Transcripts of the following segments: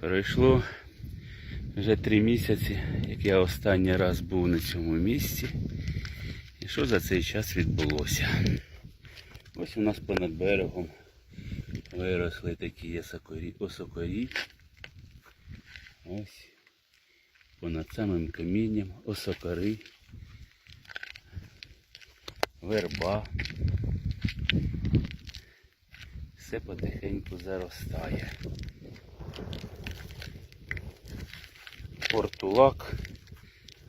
Пройшло вже три місяці, як я останній раз був на цьому місці. І що за цей час відбулося? Ось у нас понад берегом виросли такі осокорі. Ось понад самим камінням осокори, верба. Все потихеньку заростає. Портулак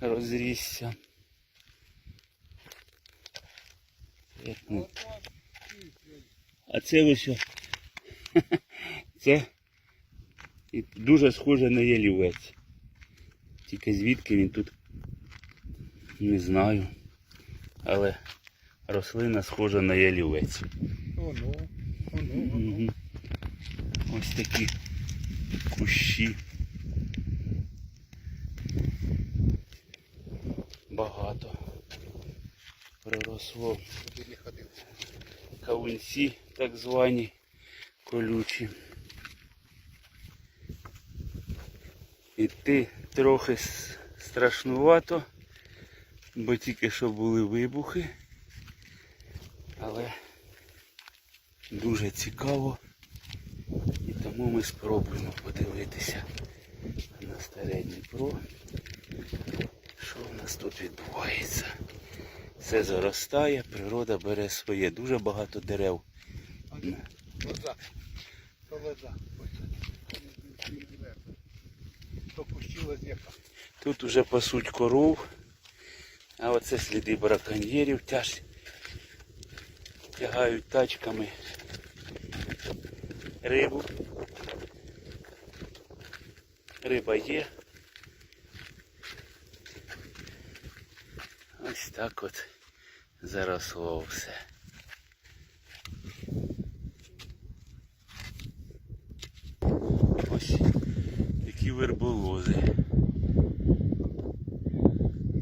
розрісся. А це ось. Це і дуже схоже на ялівець. Тільки звідки він тут не знаю. Але рослина схожа на ялівець. Оно, оно, оно. Ось такі кущі. Багато проросло. Кавунці так звані колючі. Іти трохи страшнувато, бо тільки що були вибухи. Але дуже цікаво. Тому ми спробуємо подивитися на старе Дніпро, що в нас тут відбувається. Все заростає, природа бере своє. Дуже багато дерев. Тут уже пасуть коров, а оце сліди браконьєрів тяж тягають тачками рибу. Риба є. Ось так от заросло все. Ось такі верболози.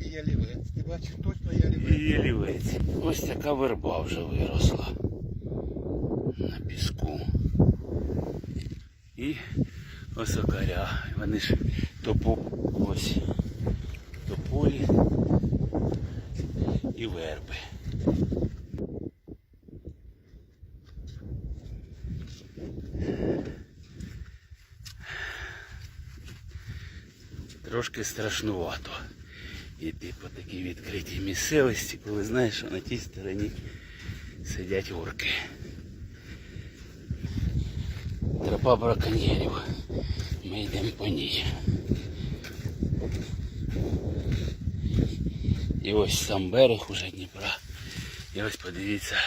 І ялівець. Ти бачиш, точно І ялівець. ялівець. Ось така верба вже виросла на піску. І осокаря. Вони ж топо ось тополі і верби. Трошки страшнувато йти по такій відкритій місцевості, коли знаєш, що на тій стороні сидять орки. Тропа браконьєрів. Ми йдемо по ній. І ось сам берег уже Дніпра. І ось подивіться,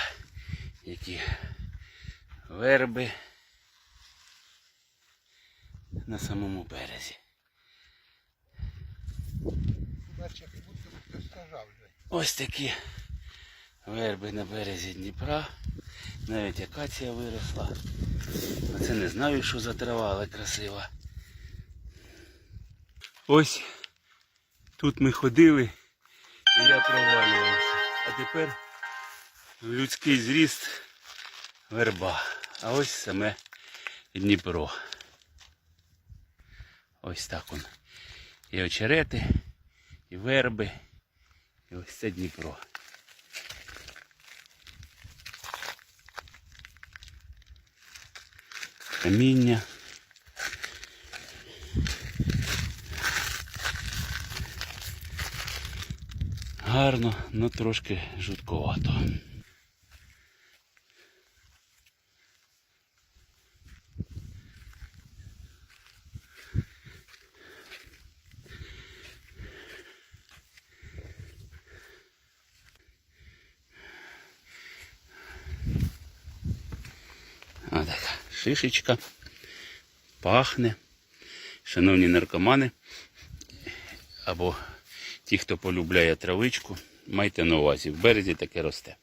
які верби на самому березі. Ось такі верби на березі Дніпра. Навіть акація виросла. Оце не знаю, що за трава, але красива. Ось тут ми ходили і я провалювався. А тепер людський зріст верба. А ось саме Дніпро. Ось так он. І очерети, і верби. І ось це Дніпро. Каміння. Гарно, але трошки жутковато. Шишечка. Пахне. Шановні наркомани. Або ті, хто полюбляє травичку, майте на увазі, в березі таке росте.